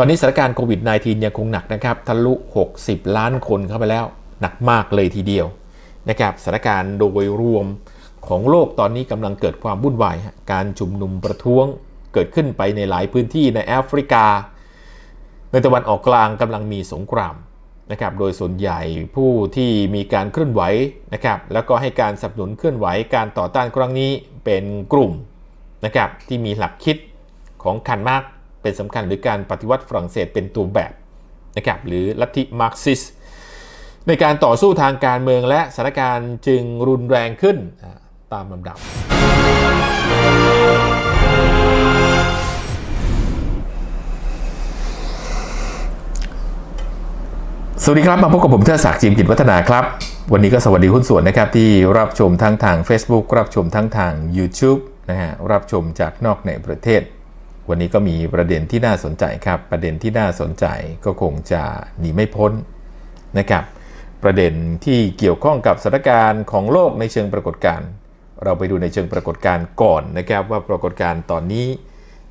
ตอนนี้สถานการณ์โควิด -19 ยังคงหนักนะครับทะลุ 60 ล้านคนเข้าไปแล้ว หนักมากเลยทีเดียวนะครับสถานการณ์โดยรวมของโลกตอนนี้กำลังเกิดความวุ่นวาย การชุมนุมประท้วงเกิดขึ้นไปในหลายพื้นที่ในแอฟริกา ในตะวันออกกลางกำลังมีสงครามนะครับ โดยส่วนใหญ่ผู้ที่มีการเคลื่อนไหวนะครับ แล้วก็ให้การสนับสนุนเคลื่อนไหวการต่อต้านครั้งนี้เป็นกลุ่มนะครับที่มีหลักคิดของคันมาก เป็นสำคัญหรือการปฏิวัติฝรั่งเศสเป็นตัวแบบนะครับหรือลัทธิมาร์กซิสในการต่อสู้ทางการเมืองและสถานการณ์จึงรุนแรงขึ้นตามลำดับ สวัสดีครับ มาพบกับผมเทอศักดิ์จิมกิจวัฒนาครับ วันนี้ก็สวัสดีหุ้นส่วนนะครับที่รับชมทั้งทาง Facebook รับชมทั้งทาง YouTube นะฮะรับชมจากนอกในประเทศ วันนี้ก็มีประเด็นที่น่าสนใจครับ ประเด็นที่น่าสนใจก็คงจะหนีไม่พ้นนะครับ ประเด็นที่เกี่ยวข้องกับสถานการณ์ของโลกในเชิงปรากฏการณ์ เราไปดูในเชิงปรากฏการณ์ก่อนนะครับ ว่าปรากฏการณ์ตอนนี้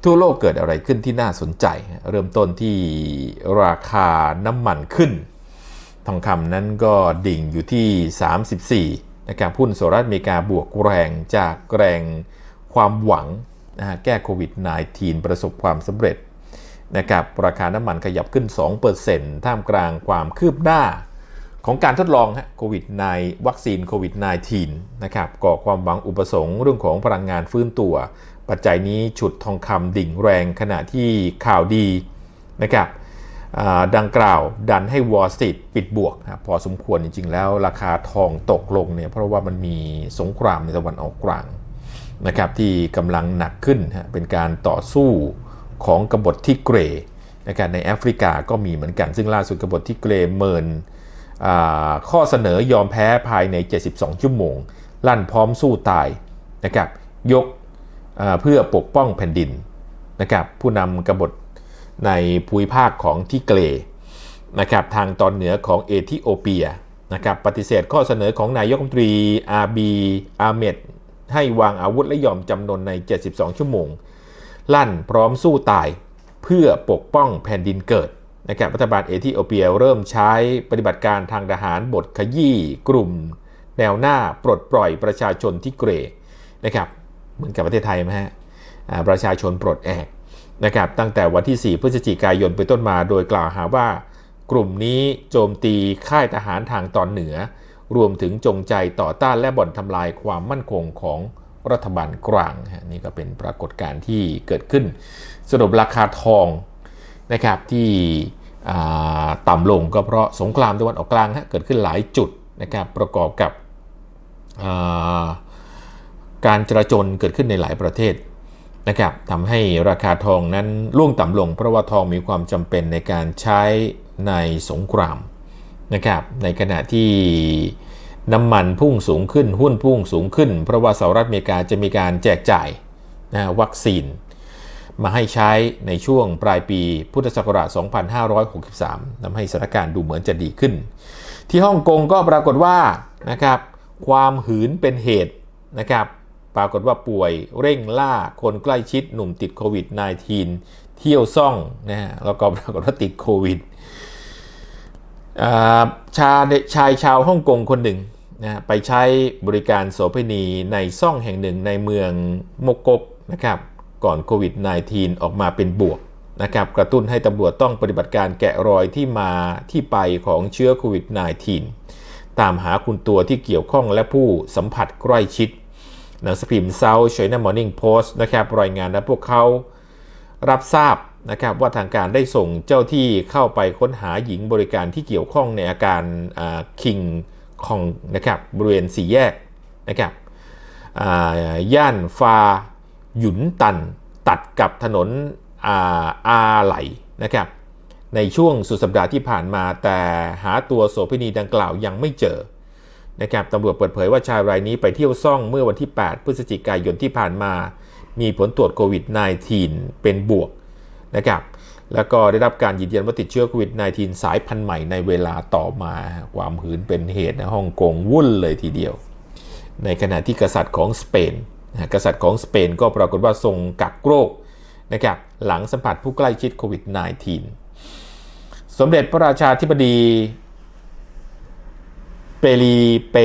ทั่วโลกเกิดอะไรขึ้นที่น่าสนใจ เริ่มต้นที่ราคาน้ำมันขึ้น ทองคำนั้นก็ดิ่งอยู่ที่ 34นะครับหุ้นสหรัฐอเมริกาบวกแรงจากแรงความหวัง นะฮะแก้โควิด -19 ประสบความสำเร็จนะครับราคาน้ำมันขยับขึ้น 2%ท่ามกลางความคืบหน้าของการทดลองฮะโควิดในวัคซีนโควิด -19 นะครับก่อความหวังอุปสงค์เรื่องของพลังงานฟื้นตัว ปัจจัยนี้ฉุดทองคำดิ่งแรงขณะที่ข่าวดีนะครับดังกล่าวดันให้วอลสตรีทปิดบวกนะพอสมควรจริงๆ แล้วราคาทองตกลงเนี่ยเพราะว่ามันมีสงครามในตะวันออกกลาง นะครับที่กำลังหนักขึ้นเป็นการต่อสู้ของกบฏที่เกรนะครับในแอฟริกาก็มีเหมือนกัน ซึ่งล่าสุดกบฏที่เกรเมินข้อเสนอยอมแพ้ภายใน 72 ชั่วโมง ลั่นพร้อมสู้ตายนะครับยกเพื่อปกป้องแผ่นดินนะครับผู้นำกบฏในภูมิภาคของที่เกรนะครับทางตอนเหนือของเอธิโอเปียนะครับปฏิเสธข้อเสนอของนายกรัฐมนตรีอาบีอาเมด ให้วางอาวุธและยอมจำนนใน 72 ชั่วโมง ลั่นพร้อมสู้ตายเพื่อปกป้องแผ่นดินเกิดนะครับรัฐบาลเอธิโอเปียเริ่มใช้ปฏิบัติการทางทหารบทขยี้กลุ่ม แนวหน้าปลดปล่อยประชาชนที่เกรนะครับเหมือนกับประเทศไทยไหมฮะประชาชนปลดแอกนะครับตั้งแต่วันที่ 4 พฤศจิกายนไปต้นมาโดยกล่าวหาว่า กลุ่มนี้โจมตีค่ายทหารทางตอนเหนือ รวมถึงจงใจต่อต้านและบ่อนทำลายความมั่นคงของรัฐบาลกลางนี่ก็เป็นปรากฏการณ์ที่เกิดขึ้น สรุปราคาทองนะครับที่ต่ำลงก็เพราะสงครามตะวันออกกลางเกิดขึ้นหลายจุดนะครับประกอบกับการจราจนเกิดขึ้นในหลายประเทศนะครับทำให้ราคาทองนั้นร่วงต่ำลง เพราะว่าทองมีความจำเป็นในการใช้ในสงคราม นะครับในขณะที่น้ำมันพุ่งสูงขึ้นหุ้นพุ่งสูงขึ้น เพราะว่าสหรัฐอเมริกาจะมีการแจกจ่ายนะวัคซีน มาให้ใช้ในช่วงปลายปีพุทธศักราช 2563ทำให้สถานการณ์ดูเหมือนจะดีขึ้น ที่ฮ่องกงก็ปรากฏว่านะครับความหืนเป็นเหตุนะครับปรากฏว่าป่วยเร่งล่าคนใกล้ชิดหนุ่มติดโควิด -19 เที่ยวซ่องนะฮะแล้วก็ปรากฏว่าติดโควิด ชาชายชาวฮ่องกงคนหนึ่งนะไปใช้บริการโสเภณีในซ่องแห่งหนึ่งในเมืองโมกกนะครับก่อนโควิด -19 ออกมาเป็นบวกนะครับกระตุ้นให้ตำรวจต้องปฏิบัติการแกะรอยที่มาที่ไปของเชื้อโควิด -19 ตามหาคุณตัวที่เกี่ยวข้องและผู้สัมผัสใกล้ชิด หนังสือพิมพ์ South China Morning Post นะครับรายงานและพวกเขารับทราบ นะครับว่าทางการได้ส่งเจ้าที่เข้าไปค้นหาหญิงบริการที่เกี่ยวข้องในอาการคิงคองนะครับบริเวณสี่แยกนะครับย่านฟาหยุนตันตัดกับถนนอาอาไหลนะครับในช่วงสุดสัปดาห์ที่ผ่านมาแต่หาตัวโสเภณีดังกล่าวยังไม่เจอนะครับตำรวจเปิดเผยว่าชายรายนี้ไปเที่ยวซ่องเมื่อวันที่ 8 พฤศจิกายนที่ผ่านมา มีผลตรวจโควิด -19 เป็นบวก นะครับแล้วก็ได้รับการยืนยันว่าติดเชื้อโควิด -19 สายพันธุ์ใหม่ในเวลาต่อมาความหืนเป็นเหตุในฮ่องกงวุ่นเลยทีเดียว ในขณะที่กษัตริย์ของสเปนกษัตริย์ของสเปนก็ปรากฏว่าทรงกักโรคนะครับหลังสัมผัสผู้ใกล้ชิดโควิด -19 สมเด็จพระราชาธิบดีเปรีเป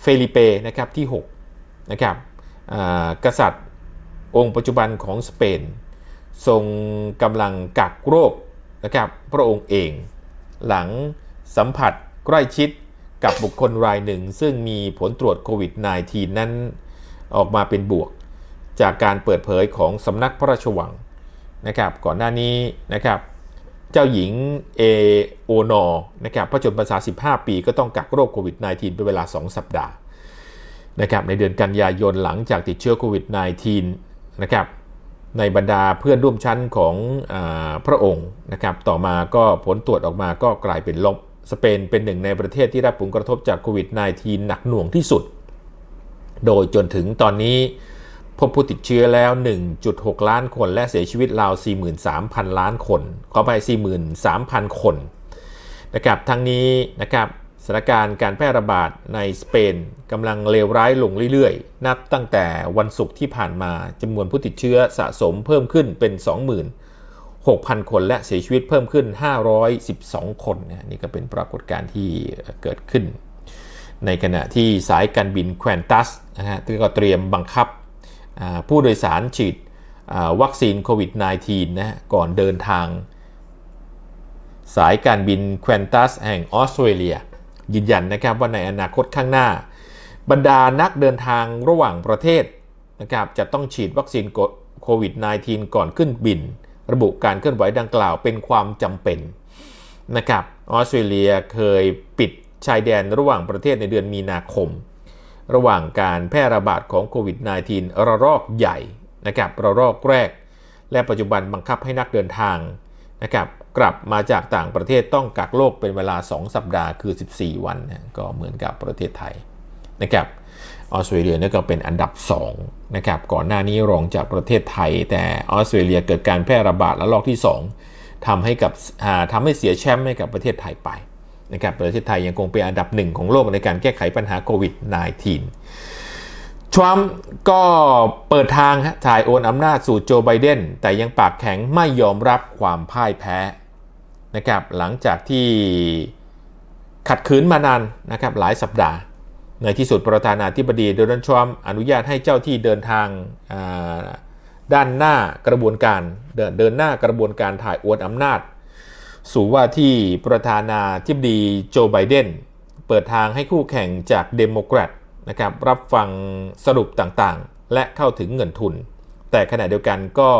เฟลิเปนะครับที่6นะครับกษัตริย์องค์ปัจจุบันของสเปน ทรงกำลังกักโรคนะครับพระองค์เอง หลังสัมผัสใกล้ชิดกับบุคคลรายหนึ่ง ซึ่งมีผลตรวจโควิด -19 นั้นออกมาเป็นบวก จากการเปิดเผยของสำนักพระราชวังนะครับก่อนหน้านี้นะครับเจ้าหญิงเอโอนอนะครับพระชนพรรษา 15 ปีก็ต้องกักโรคโควิด -19 เป็นเวลา 2 สัปดาห์นะครับในเดือนกันยายนหลังจากติดเชื้อโควิด -19 นะครับ ในบรรดาเพื่อนร่วมชั้นของอพระองค์นะครับต่อมาก็ผลตรวจออกมาก็กลายเป็นลบ สเปนเป็นหนึ่งในประเทศที่รับผลกระทบจากโควิด -19 หนักหน่วงที่สุด โดยจนถึงตอนนี้พบผู้ติดเชื้อแล้ว 1.6 ล้านคน และเสียชีวิตราว 43,000 ล้านคน ขอไป 43,000 คนนะครับทั้งนี้นะครับ สถานการณ์การแพร่ระบาดในสเปนกำลังเลวร้ายลงเรื่อยๆ นับตั้งแต่วันศุกร์ที่ผ่านมาจำนวนผู้ติดเชื้อสะสมเพิ่มขึ้นเป็น 26,000 คนและเสียชีวิตเพิ่มขึ้น 512 คนนี่ก็เป็นปรากฏการณ์ที่เกิดขึ้น ในขณะที่สายการบินแควนตัสนะฮะก็เตรียมบังคับผู้โดยสารฉีดวัคซีนโควิด -19 นะก่อนเดินทาง สายการบินแควนตัสแห่งออสเตรเลีย ยืนยันนะครับว่าในอนาคตข้างหน้า บรรดานักเดินทางระหว่างประเทศนะครับจะต้องฉีดวัคซีนโควิด -19 ก่อนขึ้นบิน ระบุการเคลื่อนไหวดังกล่าวเป็นความจำเป็นนะครับออสเตรเลียเคยปิดชายแดนระหว่างประเทศในเดือนมีนาคม ระหว่างการแพร่ระบาดของโควิด -19 ระลอกใหญ่นะครับระลอกแรก และปัจจุบันบังคับให้นักเดินทาง นะครับกลับมาจากต่างประเทศต้องกักโรคเป็นเวลา 2 สัปดาห์คือ 14 วันนะก็เหมือนกับประเทศไทยนะครับออสเตรเลียนี่ก็เป็นอันดับ2นะครับก่อนหน้านี้รองจากประเทศไทย แต่ออสเตรเลียเกิดการแพร่ระบาดระลอกที่ 2ทำให้กับทำให้เสียแชมป์ให้กับประเทศไทยไปนะครับประเทศไทยยังคงเป็นอันดับหนึ่งของโลกในการแก้ไขปัญหาโควิด -19 ทรัมป์ก็เปิดทางถ่ายโอนอำนาจสู่โจไบเดนแต่ยังปากแข็งไม่ยอมรับความพ่ายแพ้นะครับหลังจากที่ขัดขืนมานานนะครับหลายสัปดาห์ ในที่สุดประธานาธิบดีโดนัลด์ทรัมป์อนุญาตให้เจ้าที่เดินทางด้านหน้ากระบวนการเดินหน้ากระบวนการถ่ายโอนอำนาจ สู่ว่าที่ประธานาธิบดีโจไบเดนเปิดทางให้คู่แข่งจากเดโมแครต นะครับรับฟังสรุปต่างๆ และเข้าถึงเงินทุน แต่ขณะเดียวกันก็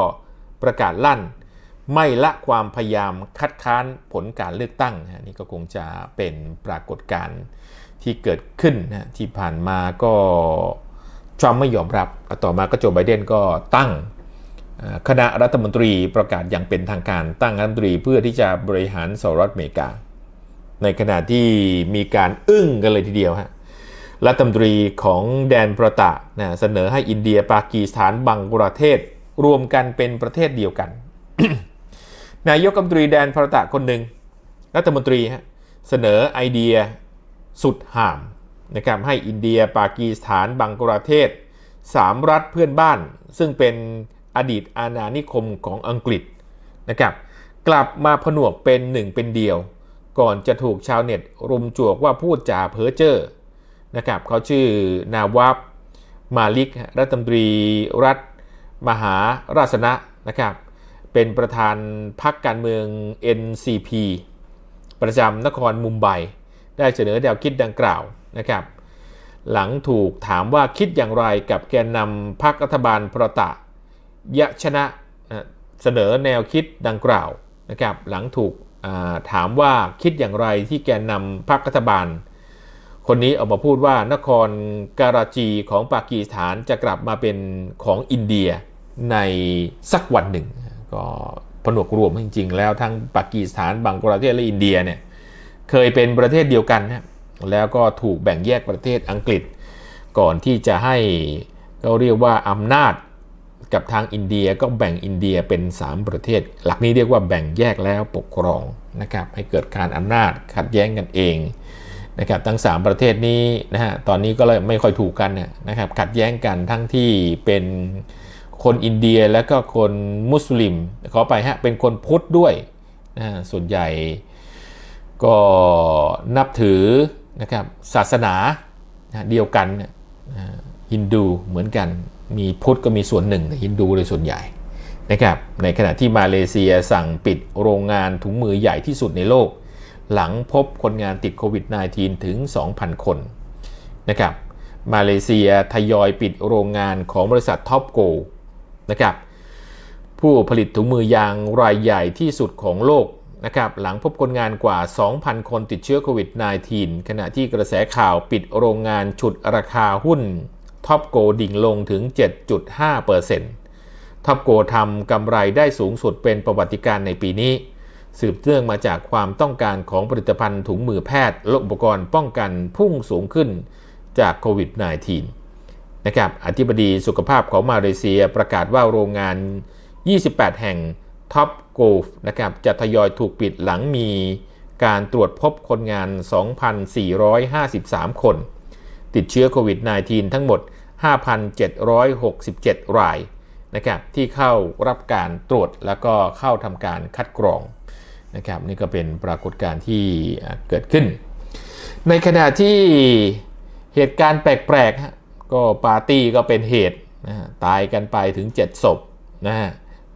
ประกาศลั่น ไม่ละความพยายามคัดค้านผลการเลือกตั้งนี่ก็คงจะเป็นปรากฏการณ์ที่เกิดขึ้นนะที่ผ่านมาก็ทรัมป์ไม่ยอมรับ ต่อมาก็โจไบเดนก็ตั้งคณะรัฐมนตรีประกาศอย่างเป็นทางการตั้งรัฐมนตรีเพื่อที่จะบริหารสหรัฐอเมริกา ในขณะที่มีการอึ้งกันเลยทีเดียวฮะ รัฐมนตรีของแดนประตะนะเสนอให้อินเดียปากีสถานบังกลาเทศรวมกันเป็นประเทศเดียวกัน นายกรัฐมนตรีแดนประตะคนหนึ่งรัฐมนตรีเสนอไอเดียสุดห่ามนะครับให้อินเดียปากีสถานบังกลาเทศสามรัฐเพื่อนบ้าน ซึ่งเป็นอดีตอาณานิคมของอังกฤษนะครับกลับมาผนวกเป็นหนึ่งเป็นเดียว ก่อนจะถูกชาวเน็ตรุมจวกว่าพูดจาเพ้อเจ้อ นะครับเขาชื่อนาวาบมาลิกรัฐมนตรีรัฐมหาราชนะนะครับเป็นประธานพรรคการเมือง NCP ประจำนครมุมไบได้เสนอแนวคิดดังกล่าวนะครับหลังถูกถามว่าคิดอย่างไรกับแกนนำพรรครัฐบาลประตะยะชนะเสนอแนวคิดดังกล่าวนะครับหลังถูกถามว่าคิดอย่างไรที่แกนนำพรรครัฐบาล คนนี้ออกมาพูดว่านครการาจีของปากีสถานจะกลับมาเป็นของอินเดียในสักวันหนึ่ง ก็ผนวกรวมจริงๆ แล้วทั้งปากีสถานบังกลาเทศและอินเดียเนี่ยเคยเป็นประเทศเดียวกันนะแล้วก็ถูกแบ่งแยกประเทศอังกฤษ ก่อนที่จะให้เขาเรียกว่าอำนาจกับทางอินเดียก็แบ่งอินเดียเป็น 3 ประเทศ หลักนี้เรียกว่าแบ่งแยกแล้วปกครองนะครับให้เกิดการอำนาจขัดแย้งกันเอง นะครับทั้ง 3 ประเทศนี้นะฮะตอนนี้ก็เลยไม่ค่อยถูกกันนะครับขัดแย้งกันทั้งที่เป็นคนอินเดียและก็คนมุสลิมขอไปฮะเป็นคนพุทธด้วยนะส่วนใหญ่ก็นับถือนะครับศาสนาเดียวกันฮินดูเหมือนกันมีพุทธก็มีส่วนหนึ่งแต่ฮินดูเลยส่วนใหญ่นะครับในขณะที่มาเลเซียสั่งปิดโรงงานถุงมือใหญ่ที่สุดในโลก หลังพบคนงานติดโควิด -19 ถึง 2,000 คนนะครับมาเลเซียทยอยปิดโรงงานของบริษัทท็อปโกนะครับผู้ผลิตถุงมือยางรายใหญ่ที่สุดของโลกนะครับหลังพบคนงานกว่า 2,000 คนติดเชื้อโควิด -19 ขณะที่กระแสข่าวปิดโรงงานฉุดราคาหุ้นท็อปโกดิ่งลงถึง 7.5%ท็อปโกทำกำไรได้สูงสุดเป็นประวัติการในปีนี้ สืบเนื่องมาจากความต้องการของผลิตภัณฑ์ถุงมือแพทย์และอุปกรณ์ป้องกันพุ่งสูงขึ้นจากโควิด -19 นะครับอธิบดีสุขภาพของมาเลเซียประกาศว่าโรงงาน 28 แห่งท็อปโกลฟนะครับจะทยอยถูกปิดหลังมีการตรวจพบคนงาน 2,453 คน ติดเชื้อโควิด -19 ทั้งหมด 5,767 รายนะครับที่เข้ารับการตรวจแล้วก็เข้าทำการคัดกรอง นะครับนี่ก็เป็นปรากฏการณ์ที่เกิดขึ้น ในขณะที่เหตุการณ์แปลกๆ ก็ปาร์ตี้ก็เป็นเหตุนะตายกันไปถึง 7 ศพนะฮะ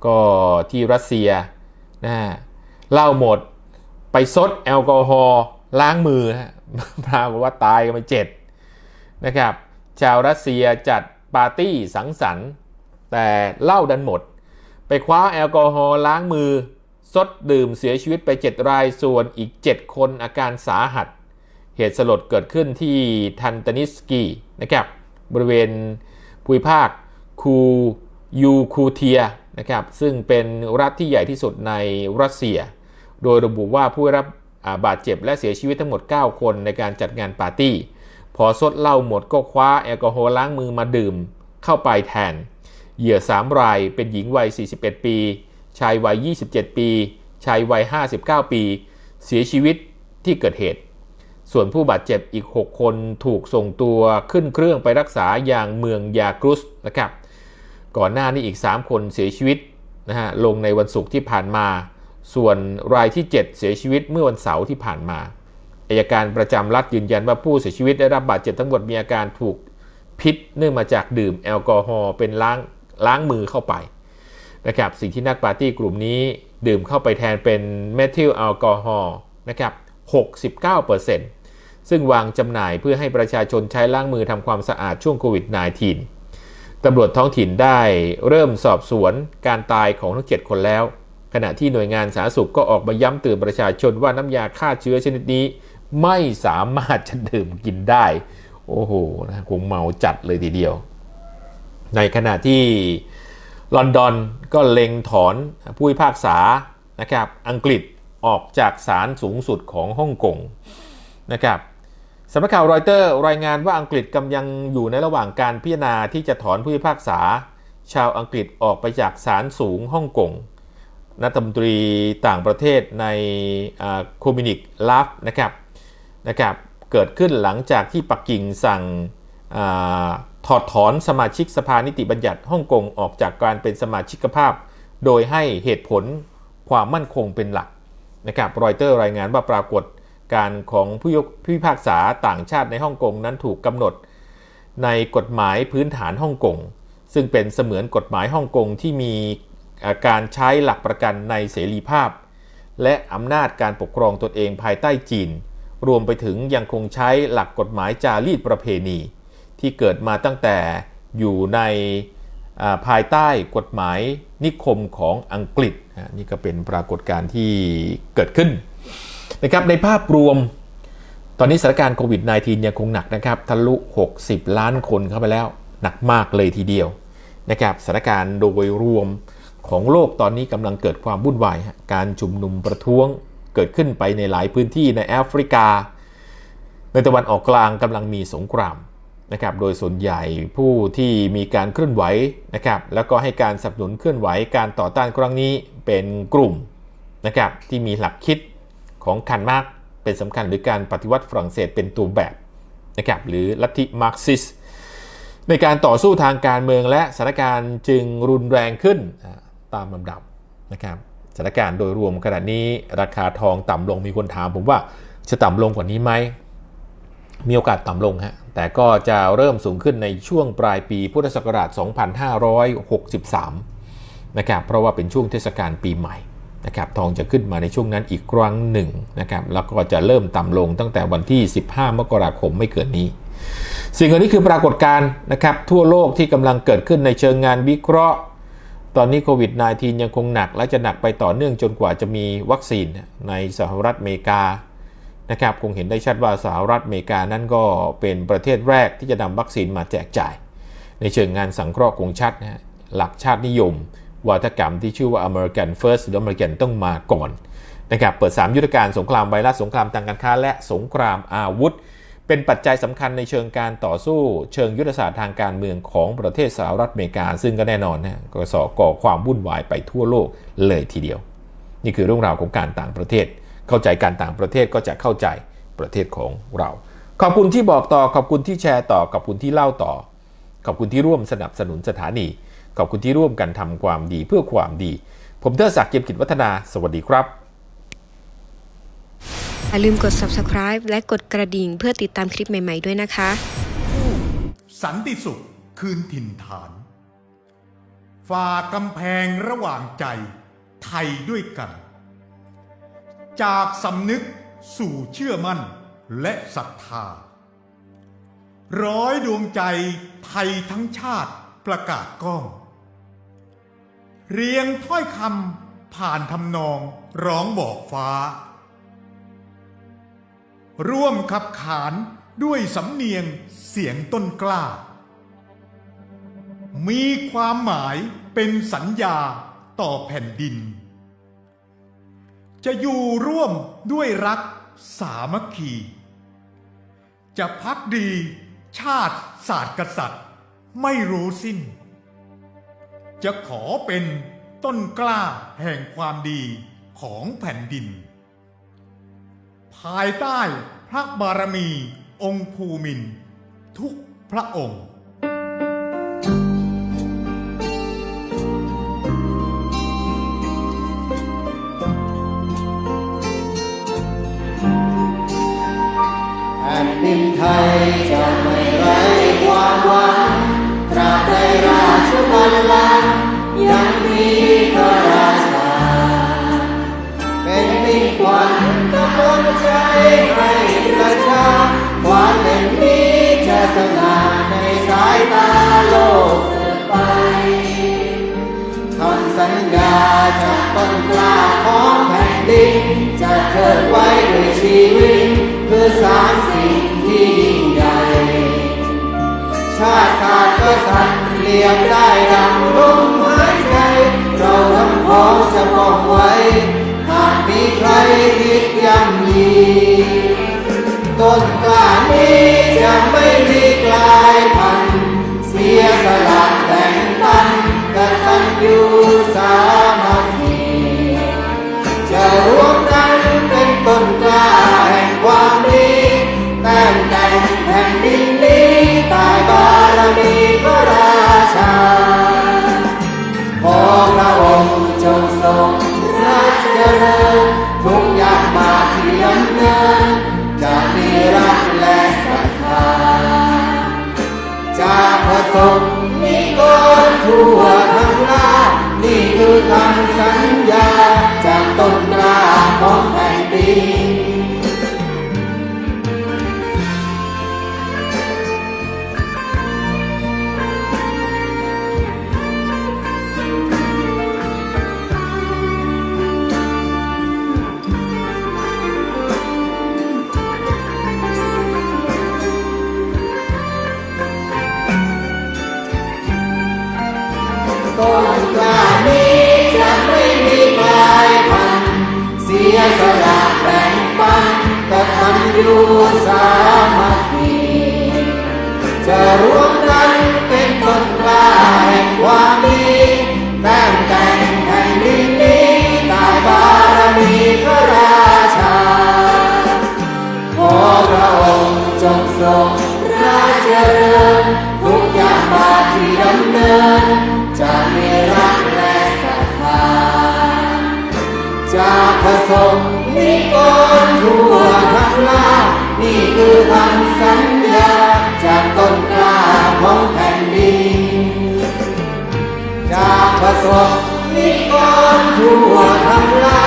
ก็ที่รัสเซียนะฮะเล่าหมดไปซดแอลกอฮอล์ล้างมือฮะปรากฏว่าตายกันไปเจ็ดนะครับ ชาวรัสเซียจัดปาร์ตี้สังสรรค์ แต่เหล่าดันหมด ไปคว้าแอลกอฮอล์ล้างมือ ซดดื่มเสียชีวิตไป 7 รายส่วนอีก 7 คนอาการสาหัส เหตุสลดเกิดขึ้นที่ทันตนิสกีนะครับบริเวณภูมิภาคคูยูคูเทียนะครับซึ่งเป็นรัฐที่ใหญ่ที่สุดในรัสเซีย โดยระบุว่าผู้รับบาดเจ็บและเสียชีวิตทั้งหมด 9 คนในการจัดงานปาร์ตี้ พอซดเหล้าหมดก็คว้าแอลกอฮอล์ล้างมือมาดื่มเข้าไปแทน เหยื่อ 3 รายเป็นหญิงวัย 41 ปี ชายวัย 27 ปี ชายวัย 59 ปี เสียชีวิตที่เกิดเหตุ ส่วนผู้บาดเจ็บอีก 6 คนถูกส่งตัวขึ้นเครื่องไปรักษาอย่างเมืองยากรุสนะครับ ก่อนหน้านี้อีก 3 คนเสียชีวิตนะฮะลงในวันศุกร์ที่ผ่านมา ส่วนรายที่ 7 เสียชีวิตเมื่อวันเสาร์ที่ผ่านมาอายการประจำรัฐยืนยันว่าผู้เสียชีวิตได้รับบาดเจ็บทั้งหมดมีอาการถูกพิษเนื่องมาจากดื่มแอลกอฮอล์เป็นล้างล้างมือเข้าไป นะครับสิ่งที่นักปาร์ตี้กลุ่มนี้ดื่มเข้าไปแทนเป็นเมทิลแอลกอฮอล์นะครับ69%ซึ่งวางจำหน่ายเพื่อให้ประชาชนใช้ล้างมือทำความสะอาดช่วงโควิด -19 ตำรวจท้องถิ่นได้เริ่มสอบสวนการตายของทั้ง 7 คนแล้ว ขณะที่หน่วยงานสาธารณสุขก็ออกมาย้ำเตือนประชาชนว่าน้ำยาฆ่าเชื้อชนิดนี้ ไม่สามารถจะดื่มกินได้ โอ้โหนะคงเมาจัดเลยทีเดียว ในขณะที่ ลอนดอนก็เล็งถอนผู้พิพากษานะครับอังกฤษออกจากศาลสูงสุดของฮ่องกงนะครับสำนักข่าวรอยเตอร์รายงานว่าอังกฤษกำลังอยู่ในระหว่างการพิจารณาที่จะถอนผู้พิพากษา ชาวอังกฤษออกไปจากศาลสูงฮ่องกงนัฐมนตรีต่างประเทศในโคมินิกลาฟนะครับนะครับเกิดขึ้นหลังจากที่ปักกิ่งสั่ง ถอดถอนสมาชิกสภานิติบัญญัติฮ่องกงออกจากการเป็นสมาชิกภาพ โดยให้เหตุผลความมั่นคงเป็นหลักนะครับรอยเตอร์รายงานว่าปรากฏการของผู้พิพากษาต่างชาติในฮ่องกงนั้นถูกกำหนด ในกฎหมายพื้นฐานฮ่องกงซึ่งเป็นเสมือนกฎหมายฮ่องกงที่มีการใช้หลักประกันในเสรีภาพ และอำนาจการปกครองตนเองภายใต้จีน รวมไปถึงยังคงใช้หลักกฎหมายจารีตประเพณี ที่เกิดมาตั้งแต่อยู่ในภายใต้กฎหมายนิคมของอังกฤษนี่ก็เป็นปรากฏการณ์ที่เกิดขึ้นนะครับในภาพรวม ตอนนี้สถานการณ์โควิด -19 ยังคงหนักนะครับทะลุ 60 ล้านคนเข้าไปแล้วหนักมากเลยทีเดียวนะครับสถานการณ์โดยรวมของโลกตอนนี้กำลังเกิดความวุ่นวาย การชุมนุมประท้วงเกิดขึ้นไปในหลายพื้นที่ในแอฟริกา ในตะวันออกกลางกำลังมีสงคราม นะครับโดยส่วนใหญ่ผู้ที่มีการเคลื่อนไหวนะครับแล้วก็ให้การสนับสนุนเคลื่อนไหวการต่อต้านครั้งนี้เป็นกลุ่มนะครับที่มีหลักคิดของคันมาร์กเป็นสำคัญหรือการปฏิวัติฝรั่งเศสเป็นตัวแบบนะครับหรือลัทธิมาร์กซิสในการต่อสู้ทางการเมืองและสถานการณ์จึงรุนแรงขึ้นตามลำดับนะครับสถานการณ์โดยรวมขณะนี้ราคาทองต่ำลงมีคนถามผมว่าจะต่ำลงกว่านี้ไหม มีโอกาสต่ำลงฮะ แต่ก็จะเริ่มสูงขึ้นในช่วงปลายปีพุทธศักราช 2563 นะครับ เพราะว่าเป็นช่วงเทศกาลปีใหม่นะครับทองจะขึ้นมาในช่วงนั้นอีกครั้งหนึ่งนะครับ แล้วก็จะเริ่มต่ำลงตั้งแต่วันที่ 15 มกราคมไม่เกินนี้ สิ่งเหล่านี้คือปรากฏการณ์นะครับ ทั่วโลกที่กำลังเกิดขึ้นในเชิงงานวิเคราะห์ ตอนนี้โควิด -19 ยังคงหนัก และจะหนักไปต่อเนื่องจนกว่าจะมีวัคซีนในสหรัฐอเมริกา นะครับคงเห็นได้ชัดว่าสหรัฐอเมริกานั้นก็เป็นประเทศแรกที่จะนำวัคซีนมาแจกจ่าย ในเชิงงานสังเคราะห์คงชัดนะฮะหลักชาตินิยม วาทกรรมที่ชื่อว่า American First หรือ American ต้องมาก่อนนะครับเปิด 3 ยุทธการสงครามไวรัสสงครามทางการค้า และสงครามอาวุธ เป็นปัจจัยสำคัญในเชิงการต่อสู้ เชิงยุทธศาสตร์ทางการเมืองของประเทศสหรัฐอเมริกา ซึ่งก็แน่นอนนะก็สอก่อความวุ่นวายไปทั่วโลกเลยทีเดียว นี่คือเรื่องราวของการต่างประเทศ เข้าใจการต่างประเทศก็จะเข้าใจประเทศของเรา ขอบคุณที่บอกต่อ ขอบคุณที่แชร์ต่อ ขอบคุณที่เล่าต่อ ขอบคุณที่ร่วมสนับสนุนสถานี ขอบคุณที่ร่วมกันทำความดีเพื่อความดี ผมเทอศักดิ์เกียรติกิจวัฒนา สวัสดีครับอย่าลืมกด subscribe และกดกระดิ่งเพื่อติดตามคลิปใหม่ ๆ ด้วยนะคะ สันติสุขคืนถิ่นฐาน ฝ่ากำแพงระหว่างใจไทยด้วยกัน จากสำนึกสู่เชื่อมั่นและศรัทธา ร้อยดวงใจไทยทั้งชาติประกาศก้อง เรียงถ้อยคำผ่านทำนองร้องบอกฟ้า ร่วมขับขานด้วยสำเนียงเสียงต้นกล้า มีความหมายเป็นสัญญาต่อแผ่นดิน จะอยู่ร่วมด้วยรักสามัคคี จะพักดีชาติศาสตร์กษัตริย์ ไม่รู้สิ้น จะขอเป็นต้นกล้าแห่งความดีของแผ่นดิน ภายใต้พระบารมีองค์ภูมิน ทุกพระองค์ ขวัญกำลังใจให้ประชาความเป็นนี้จะสง่าในสายตาโลกเกิดไปคำสัญญาจากต้นกล้าของแผ่นดินจะเทิดไว้ด้วยชีวิตเพื่อสารสิ่งที่ยิ่งใหญ่ชาติศาสตร์กษัตริย์เรียงได้ดังลมหายใจ เราทั้งพ้องจะป้องไว้ มีใครคิดยังยีต้นกล้านี้จะไม่มีกลายพันธุ์เสียสละแต่งตันกตัญญูสา สมนิกรทั่วทั้งลานี่คือคำสัญญา จากต้นกล้าของแผ่นดิน รวมกันเป็นต้นกล้าแห่งความดีแต่แต่งแผ่นดินนี้ใต้บารมีพระราชา ขอพระองค์จงทรงราชเจริญทุกอย่างบาทที่ดำเนิน จะมีรักและศรัทธาจะกระสงฆ์นิกรทั่วทั้งลานี่คือคำสัญญา ประสบนิกรทั่วทั้งลา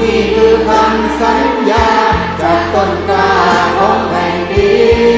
นี่คือคำสัญญา จากต้นกาของแผ่นดิน